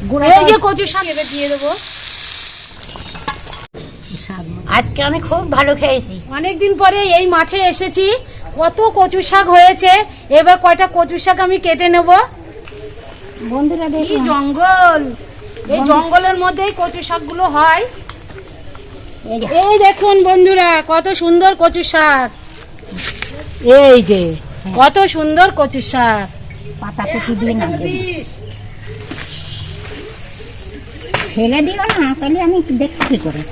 এই যে কচু শাক এবার দিয়ে দেবো। আজকে আমি খুব ভালো খেয়েছি। অনেকদিন পরে এই মাঠে এসেছি কত কচু শাক হয়েছে এবার কয়টা কচু শাক আমি কেটে নেব। বন্ধুরা কি দেখুন। জঙ্গল! এই জঙ্গলের মধ্যেই কচু শাকগুলো হয়। এই দেখুন বন্ধুরা কত সুন্দর কচু শাক। এই যে কত সুন্দর কচু শাক। পাতা কুচি দিয়ে না ফেলে দিও না তাহলে আমি দেখতে কি করে।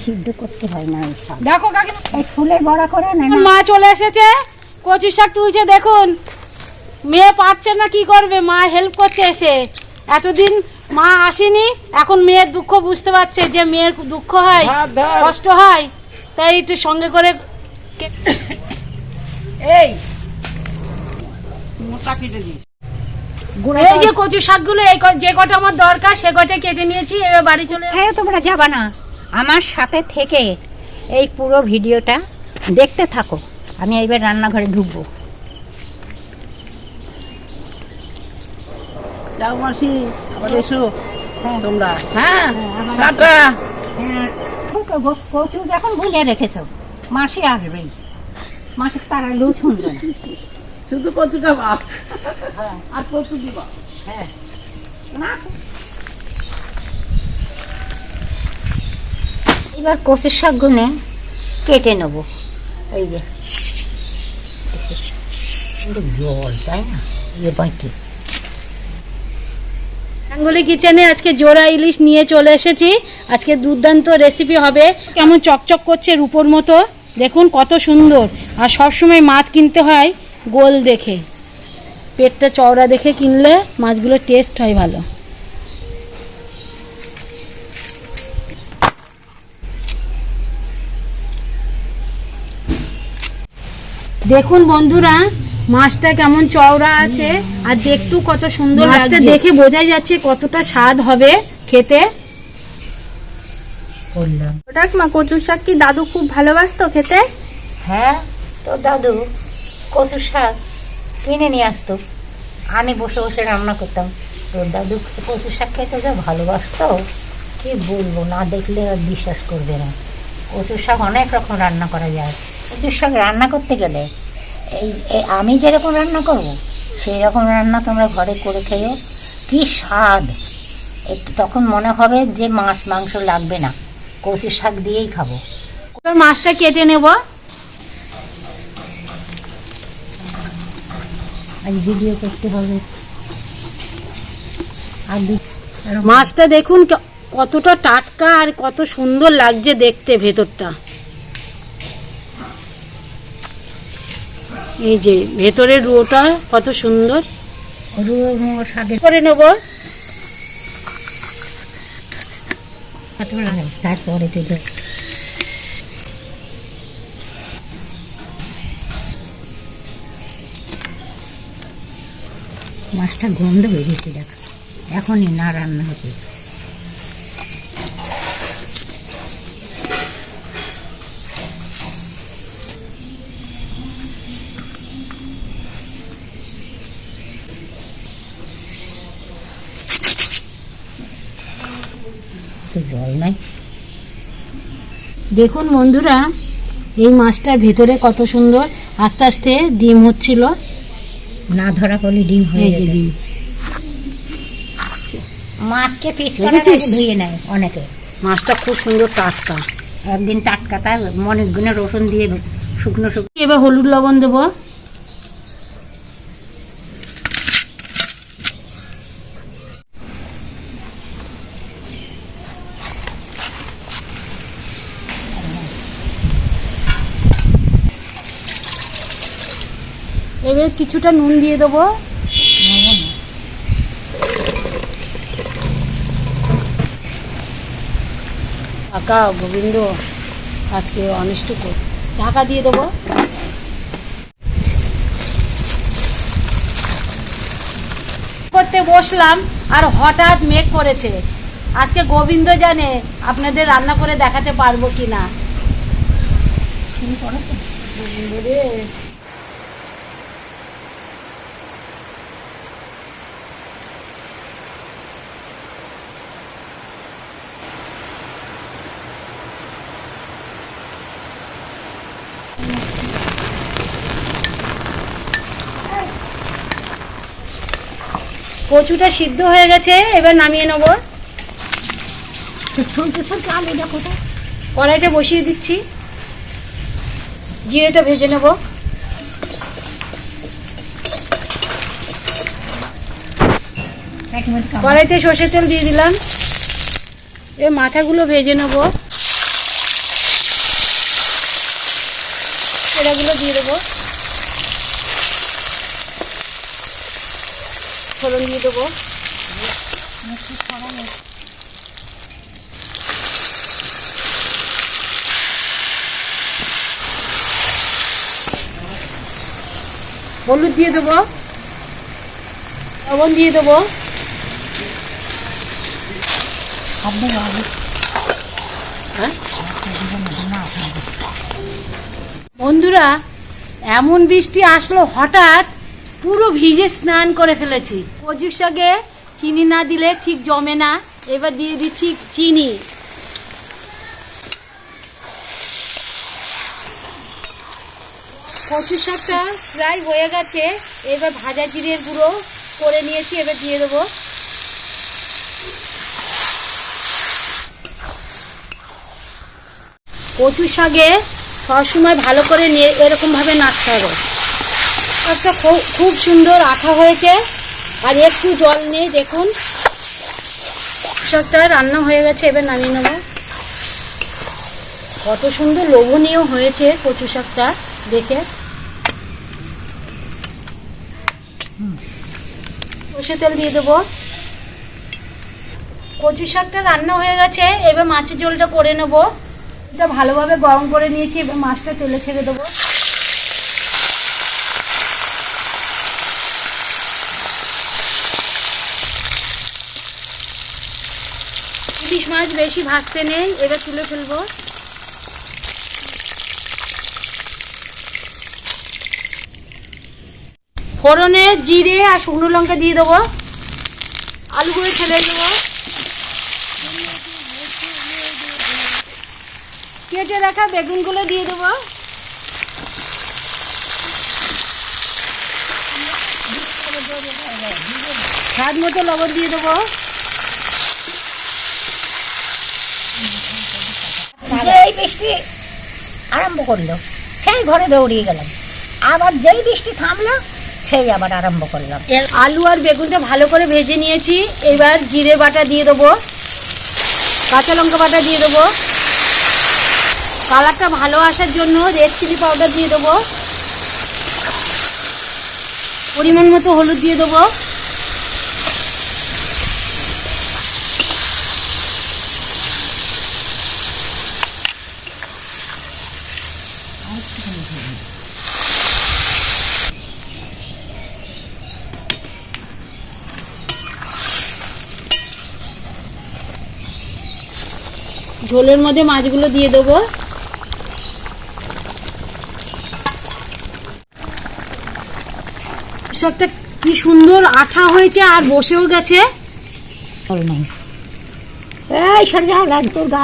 সিদ্ধ করতে হয় না দেখো কাকে এই ফুলের বড়া করে না মা চলে এসেছে। কচু শাক তুলছে দেখুন। মেয়ে পাচ্ছে না কি করবে? মা হেল্প করছে এসে। এতদিন মা আসেনি এখন মেয়ের দুঃখ বুঝতে পারছে যে মেয়ের দুঃখ হয় কষ্ট হয়। তাই একটু সঙ্গে করে এই মোটা কেটে দিস। এই যে কচু শাকগুলো এই যে কটা আমার দরকার সে কটা কেটে নিয়েছি এবার বাড়ি চলে হ্যাঁ তোমরা যাবা না? আমার সাথে থেকে এই পুরো ভিডিওটা দেখতে থাকো। আমি এইবার রান্নাঘরে ঢুকবো। যাও মাসি এসো। হ্যাঁ। তোমরা। হ্যাঁ আমার- টাটা। হ্যাঁ, কচু যখন ভুলে রেখেছো মাসি আসবেই। মাসির তাড়ালেও শুনবে না শুধু কচু খাবা আর কচু দিবা। হ্যাঁ। এবার কচুর শাক গুনে কেটে নেব। এই যে। জল তাই না? ইয়ে গাঙ্গুলি কিচেনে আজকে জোড়া ইলিশ নিয়ে চলে এসেছি। আজকে দুর্দান্ত রেসিপি হবে। কেমন চকচক করছে রূপোর মতো। দেখুন কত সুন্দর। আর সবসময় মাছ কিনতে হয়। গোল দেখে। পেটটা চওড়া দেখে কিনলে মাছগুলোর টেস্ট হয় ভালো। দেখুন বন্ধুরা মাছটা কেমন চওড়া আছে আর দেখতেও কত সুন্দর মাছটা দেখে বোঝাই যাচ্ছে কতটা স্বাদ হবে খেতে। করলাম ঠাকমা কচুর শাক কি দাদু খুব ভালোবাসতো খেতে? হ্যাঁ। তো দাদু কচু শাক কিনে নিয়ে আসতো। আমি বসে বসে রান্না করতাম। তো দাদু কচু শাক খেতে যা ভালোবাসতো? কি বলব, না দেখলে আর বিশ্বাস করবে না। কচু শাক অনেক রকম রান্না করা যায়। কচু শাক রান্না করতে গেলে এই আমি যেরকম রান্না করব সেই রকম রান্না তোমরা ঘরে করে খেয়েও কি স্বাদ। তখন মনে হবে যে মাছ, মাংস লাগবে না। কচু শাক দিয়েই খাব। মাছটা কেটে নেব। আজ ভিডিও করতে হবে। মাছটা দেখুন কতটা টাটকা আর কত সুন্দর লাগছে দেখতে ভেতরটা। এই যে ভেতরের রুটা কত সুন্দর। রুয়ো করে নেব। তারপরে মাছটা গন্ধ বেরিয়েছে, দেখ। এখনই না রান্না হতে জল নাই। দেখুন বন্ধুরা, এই মাছটার ভেতরে কত সুন্দর আস্তে আস্তে ডিম হচ্ছিল। না ধরা পড়লে ডিম হয়ে যায় ডিম। মাছকে পিস করে ধুয়ে নেয় অনেকে। মাছটা খুব সুন্দর টাটকা। একদিন টাটকা তাই অনেকগুলো রসুন দিয়ে শুকনো শুকনো এবার হলুদ লবণ দেবো। কিছুটা নুন দিয়ে দেবো। কাকা গোবিন্দ আজকে অনিষ্ট কর। ঢাকা দিয়ে দেবো। করতে বসলাম আর হঠাৎ মেঘ করেছে। আজকে গোবিন্দ জানে আপনাদের রান্না করে দেখাতে পারব কি না কচুটা সিদ্ধ হয়ে গেছে এবার নামিয়ে নেব। কড়াইটা বসিয়ে দিচ্ছি। জিরেটা ভেজে নেব। কড়াইতে সর্ষের তেল দিয়ে দিলাম। এ মাথাগুলো ভেজে নেব। এরাগুলো দিয়ে দেবো। ফোড়ন দিয়ে দেবো। হলুদ দিয়ে দেবো। লবণ দিয়ে দেবো। হ্যাঁ? বন্ধুরা, এমন বৃষ্টি আসলো হঠাৎ পুরো ভিজে স্নান করে ফেলেছি। কচুর শাকে চিনি না দিলে ঠিক জমে না। এবার দিয়ে দিচ্ছি চিনি। কচু শাকটা প্রায় হয়ে গেছে। এবার ভাজা জিরের গুঁড়ো করে নিয়েছি, এবার দিয়ে দেবো। কচু শাকে সবসময় ভালো করে নিয়ে এরকমভাবে নাড়তে হবে। শাকটা খুব খুব সুন্দর আঠা হয়েছে। আর একটু জল নেই, দেখুন। শাকটা রান্না হয়ে গেছে, এবার নামিয়ে নেব। কত সুন্দর লোভনীয় হয়েছে কচু শাকটা, দেখে। সর্ষে তেল দিয়ে দেবো। কচু শাকটা রান্না হয়ে গেছে, এবার মাছের ঝোলটা করে নেব। এটা ভালোভাবে গরম করে নিয়েছি, এবার মাছটা তেলে ছেড়ে দেবো। ইলিশ মাছ বেশি ভাজতে নেই, এবার তুলে ফেলব। ফোড়নে জিরে আর শুকনো লঙ্কা দিয়ে দেবো। আলুগুলো ছেড়ে দেবো। কেটে রাখা বেগুনগুলো দিয়ে দেবো। স্বাদ মতো লবণ দিয়ে দেবো। যেই বৃষ্টি আরম্ভ করল, সেই ঘরে দৌড়িয়ে গেলাম। আবার যেই বৃষ্টি থামলো, সেই আবার আরম্ভ করলাম। এর আলু আর বেগুনটা ভালো করে ভেজে নিয়েছি। এবার জিরে বাটা দিয়ে দেবো, কাঁচা লঙ্কা বাটা দিয়ে দেবো। কালারটা ভালো আসার জন্য রেড চিলি পাউডার দিয়ে দেবো। পরিমাণ মতো হলুদ দিয়ে দেবো। ঝোলের মধ্যে মাছগুলো দিয়ে দেবো। শাকটা কি সুন্দর আঠা হয়েছে আর বসেও গেছে। এই, সরে যাও তোর গা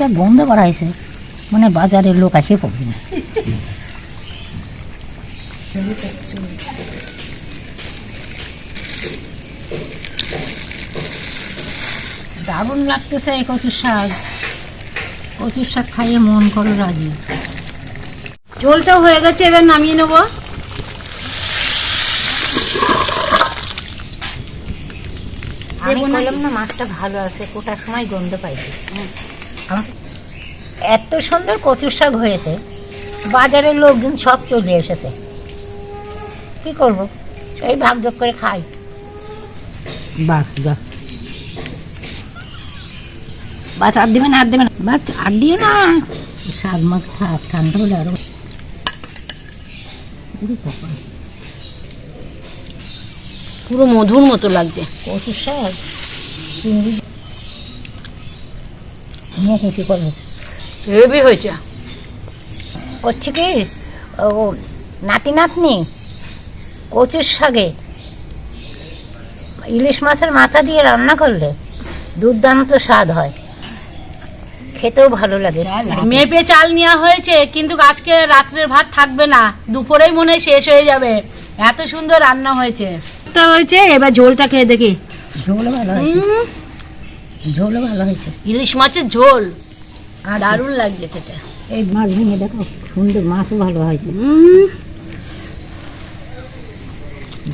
যা গন্ধ করা হয়েছে। মানে বাজারের লোক আসে পড়বে না দারুণ লাগতেছে এই কচুর শাক। কচুর শাক খাইয়ে মন করো রাজি। ঝোলটাও হয়ে গেছে এবার নামিয়ে নেব। আমি বললাম না মাছটা ভালো আছে কোটার সময় গন্ধ পাইছি। এত সুন্দর কচুর শাক হয়েছে বাজারের লোকজন সব চলে এসেছে। কি করব? এই ভাগযোগ করে খাই। বাস যা বাস আর দিবে না আর দেবে না। বাস আর দিও না। শাক মাছ থাক ঠান্ডা হলে আরও পুরো মধুর মতো লাগছে। কচুর শাক? চিংড়ি মুখ উঁচু করব হেভি হয়েছে। করছে কি ও নাতি নাতনি কচুর শাকে ইলিশ মাছের মাথা দিয়ে রান্না করলে দুর্দান্ত স্বাদ হয়। খেতেও ভালো লাগে। মেপে চাল নেওয়া হয়েছে কিন্তু আজকে রাত্রের ভাত থাকবে না। দুপুরেই মনে হয় শেষ হয়ে যাবে। এত সুন্দর রান্না হয়েছে। শাকটা হয়েছে এবার ঝোলটা খেয়ে দেখি। ঝোল ভালো হয়েছে। ঝোল ভালো হয়েছে। ইলিশ মাছের ঝোল। আর দারুণ লাগছে খেতে। এই মাছ ভেঙে দেখো সুন্দর মাছও ভালো হয়েছে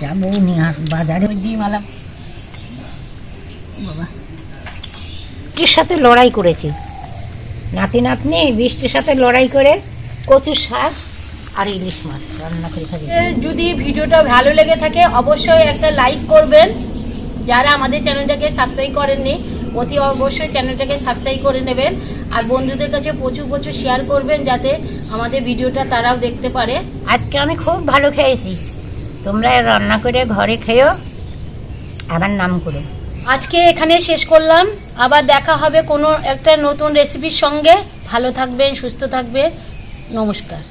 যাব নিয়ে বাজারে। ডিম আলাম বাবা। বৃষ্টির সাথে লড়াই করেছি। নাতি নাতনি বৃষ্টির সাথে লড়াই করে কচুর শাক আর ইলিশ মাছ রান্না করে খাবি। যদি ভিডিওটা ভালো লেগে থাকে অবশ্যই একটা লাইক করবেন। যারা আমাদের চ্যানেলটাকে সাবস্ক্রাইব করেননি অতি অবশ্যই চ্যানেলটাকে সাবস্ক্রাইব করে নেবেন আর বন্ধুদের কাছে প্রচুর প্রচুর শেয়ার করবেন যাতে আমাদের ভিডিওটা তারাও দেখতে পারে। আজকে আমি খুব ভালো খেয়েছি। তোমরা রান্না করে ঘরে খেয়েও আমার নাম করে। আজকে এখানে শেষ করলাম। আবার দেখা হবে কোনো একটা নতুন রেসিপির সঙ্গে। ভালো থাকবেন সুস্থ থাকবে নমস্কার।